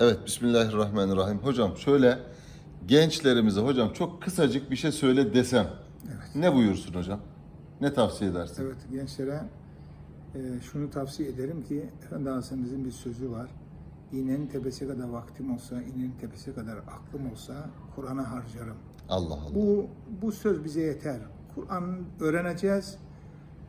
Evet, Bismillahirrahmanirrahim. Hocam şöyle gençlerimize hocam çok kısacık bir şey söyle desem. Ne buyursun hocam? Ne tavsiye edersin? Evet gençlere e, şunu tavsiye ederim ki Efendi bir sözü var. İğnenin tepesi kadar vaktim olsa, iğnenin tepesi kadar aklım olsa Kur'an'a harcarım. Allah Allah. Bu bu söz bize yeter. Kur'an öğreneceğiz.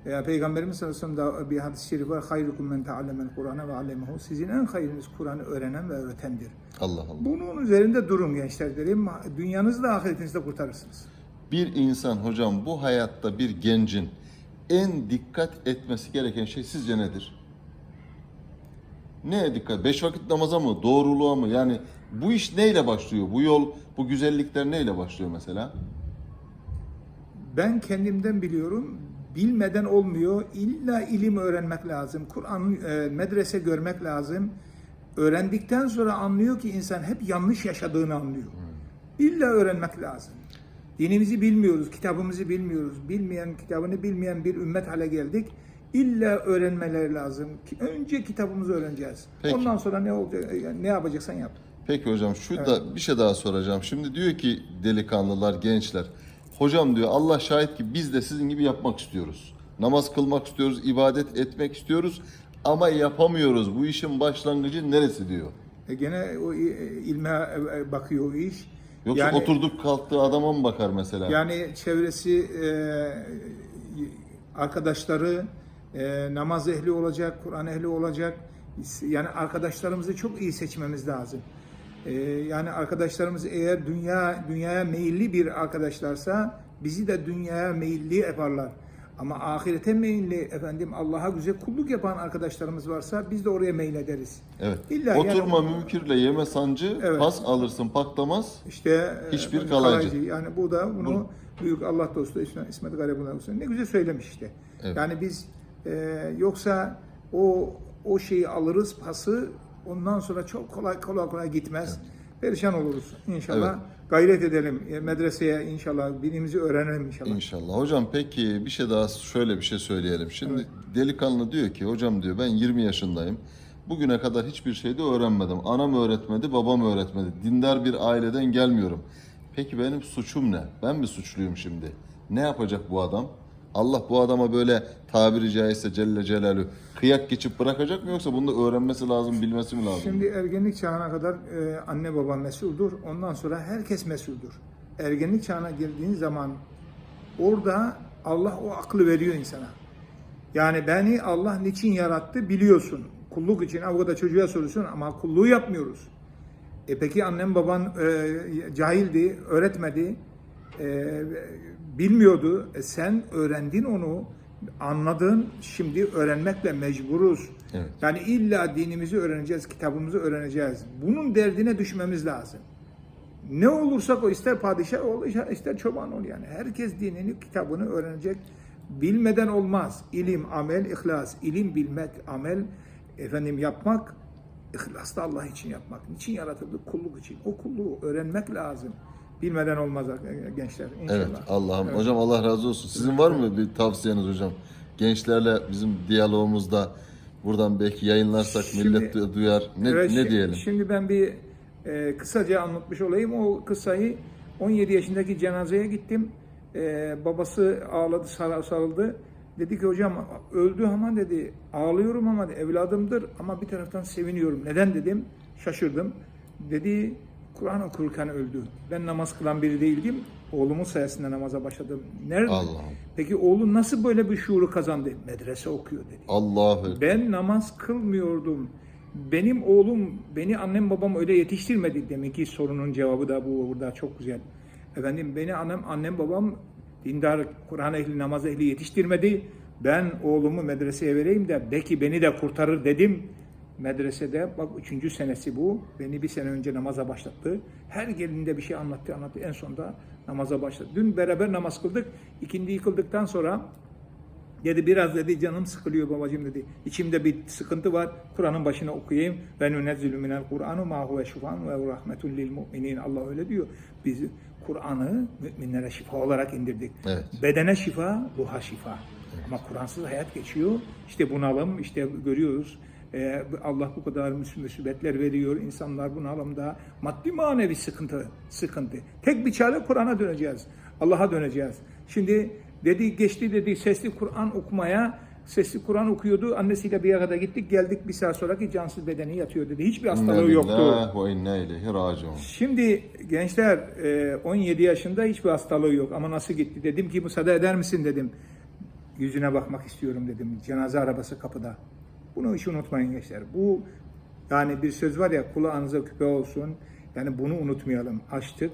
E, Peygamberimiz sallallahu aleyhi ve sellem da bir hadis-i şerif var. Hayrukum men teallemel Kur'an'a ve allemehu. Sizin en hayırınız Kur'an'ı öğrenen ve öğretendir. Allah Allah. Bunun üzerinde durun gençler derim. Dünyanızı da ahiretinizi de kurtarırsınız. Bir insan hocam bu hayatta bir gencin en dikkat etmesi gereken şey sizce nedir? Neye dikkat? Beş vakit namaza mı? Doğruluğa mı? Yani bu iş neyle başlıyor? Bu yol, bu güzellikler neyle başlıyor mesela? Ben kendimden biliyorum. Bilmeden olmuyor. İlla ilim öğrenmek lazım. Kur'an e, medrese görmek lazım. Öğrendikten sonra anlıyor ki insan hep yanlış yaşadığını anlıyor. İlla öğrenmek lazım. Dinimizi bilmiyoruz, kitabımızı bilmiyoruz. Bilmeyen, kitabını bilmeyen bir ümmet hale geldik. İlla öğrenmeleri lazım. Önce kitabımızı öğreneceğiz. Peki. Ondan sonra ne olacak, ne yapacaksan yap. Peki hocam şu da bir şey daha soracağım. Şimdi diyor ki delikanlılar, gençler. Hocam diyor Allah şahit ki biz de sizin gibi yapmak istiyoruz. Namaz kılmak istiyoruz, ibadet etmek istiyoruz ama yapamıyoruz. Bu işin başlangıcı neresi diyor. E gene o i- ilme e, bakıyor o iş. Yoksa Yani- oturdup kalktığı adama mı bakar mesela? Yani çevresi, e, arkadaşları e, namaz ehli olacak, Kur'an ehli olacak. Yani arkadaşlarımızı çok iyi seçmemiz lazım. E, yani arkadaşlarımız eğer dünya dünyaya meyilli bir arkadaşlarsa bizi de dünyaya meyilli yaparlar. Ama ahirete meyilli efendim Allah'a güzel kulluk yapan arkadaşlarımız varsa biz de oraya meylederiz. Evet. İlla yani- Oturma mümkürle yeme sancı, Evet. pas alırsın paklamaz. İşte e, Hiçbir kalaycı. Yani bu da bunu Bu- büyük Allah dostu İsmet, Garibullah'a olsun. Ne güzel söylemiş işte. Evet. Yani biz e, yoksa o o şeyi alırız pası ondan sonra çok kolay kolay kolay gitmez. Perişan oluruz inşallah. Gayret edelim e, medreseye inşallah bilimizi öğrenelim inşallah. İnşallah. Hocam peki bir şey daha şöyle bir şey söyleyelim. Şimdi delikanlı diyor ki hocam diyor ben 20 yaşındayım. Bugüne kadar hiçbir şey de öğrenmedim. Anam öğretmedi, babam öğretmedi. Dindar bir aileden gelmiyorum. Peki benim suçum ne? Ben mi suçluyum şimdi? Ne yapacak bu adam? Allah bu adama böyle tabiri caizse Celle Celaluhu kıyak geçip bırakacak mı yoksa bunu da öğrenmesi lazım, bilmesi mi lazım? Şimdi ergenlik çağına kadar e, anne baba mesuldür. Ondan sonra herkes mesuldür. Ergenlik çağına geldiğin zaman orada Allah o aklı veriyor insana. Yani beni Allah niçin yarattı biliyorsun. Kulluk için kadar çocuğa soruyorsun ama kulluğu yapmıyoruz. E peki annem baban e, cahildi, öğretmedi, e, bilmiyordu. E sen öğrendin onu, anladın. Şimdi öğrenmekle mecburuz. Evet. Yani illa dinimizi öğreneceğiz, kitabımızı öğreneceğiz. Bunun derdine düşmemiz lazım. Ne olursak o ister padişah ol, ister çoban ol yani. Herkes dinini, kitabını öğrenecek. Bilmeden olmaz. İlim, amel, ihlas. İlim bilmek, amel, efendim yapmak, ihlas da Allah için yapmak. Niçin yaratıldık? Kulluk için. O kulluğu öğrenmek lazım. Bilmeden olmaz gençler inşallah. Evet Allah'ım. Evet. Hocam Allah razı olsun. Sizin var mı bir tavsiyeniz hocam? Gençlerle bizim diyalogumuzda buradan belki yayınlarsak Şimdi- millet du- duyar. Ne, Evet, ne diyelim? Şimdi ben bir e, kısaca anlatmış olayım. O kısayı 17 yaşındaki cenazeye gittim. E, babası ağladı, sar- sarıldı. Dedi ki hocam öldü ama dedi ağlıyorum ama evladımdır ama bir taraftan seviniyorum. Neden dedim? Şaşırdım. Dedi Kur'an okurken öldü. Ben namaz kılan biri değildim. Oğlumun sayesinde namaza başladım. Nerede? Allah'ım. Peki oğlun nasıl böyle bir şuuru kazandı? Medrese okuyor dedi. Allahu Ben namaz kılmıyordum. Benim oğlum, beni annem babam öyle yetiştirmedi. Demek ki sorunun cevabı da bu burada çok güzel. Efendim beni annem, annem babam dindar, Kur'an ehli, namaz ehli yetiştirmedi. Ben oğlumu medreseye vereyim de belki beni de kurtarır dedim. Medresede bak üçüncü senesi bu. Beni bir sene önce namaza başlattı. Her gelinde bir şey anlattı anlattı. En sonunda namaza başladı. Dün beraber namaz kıldık. İkindiyi kıldıktan sonra Dedi biraz dedi canım sıkılıyor babacığım dedi. İçimde bir sıkıntı var. Kur'an'ın başına okuyayım. Ve nunezzilu minel Kur'anu ma huve şifan ve rahmetun lil mu'minin. Allah öyle diyor. Biz Kur'an'ı müminlere şifa olarak indirdik. Evet. Bedene şifa, ruha şifa. Ama Kur'ansız hayat geçiyor. İşte bunalım, işte görüyoruz. E, Allah bu kadar musibetler veriyor. İnsanlar bunalımda maddi manevi sıkıntı, sıkıntı. Tek bir çare Kur'an'a döneceğiz. Allah'a döneceğiz. Şimdi dedi geçti dedi sesli Kur'an okumaya sesli Kur'an okuyordu. Annesiyle bir yere gittik geldik bir saat sonra ki cansız bedeni yatıyor dedi. Hiçbir hastalığı yoktu. Şimdi gençler e, 17 yaşında hiçbir hastalığı yok ama nasıl gitti? Dedim ki müsaade eder misin dedim. Yüzüne bakmak istiyorum dedim. Cenaze arabası kapıda. Bunu hiç unutmayın gençler. Bu yani bir söz var ya kulağınıza küpe olsun. Yani bunu unutmayalım. Açtık.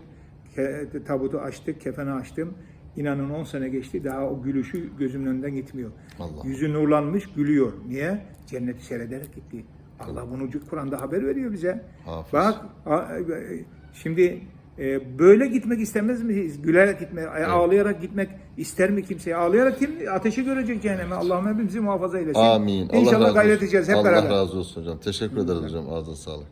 Tabutu açtık. Kefeni açtım. İnanın 10 sene geçti. Daha o gülüşü gözümün önünden gitmiyor. Allah. Yüzü nurlanmış gülüyor. Niye? Cenneti seyrederek gitti. Allah bunu Kur'an'da haber veriyor bize. Hafız. Bak e, şimdi e, böyle gitmek istemez miyiz? Gülerek gitmek, ağlayarak gitmek ister mi kimse? Ağlayarak kim ateşi görecek cehenneme? Allah'ım hepimizi muhafaza eylesin. Amin. Allah İnşallah razı gayret edeceğiz hep Allah beraber. razı olsun hocam. Teşekkür ederiz hocam. Ağzına sağlık.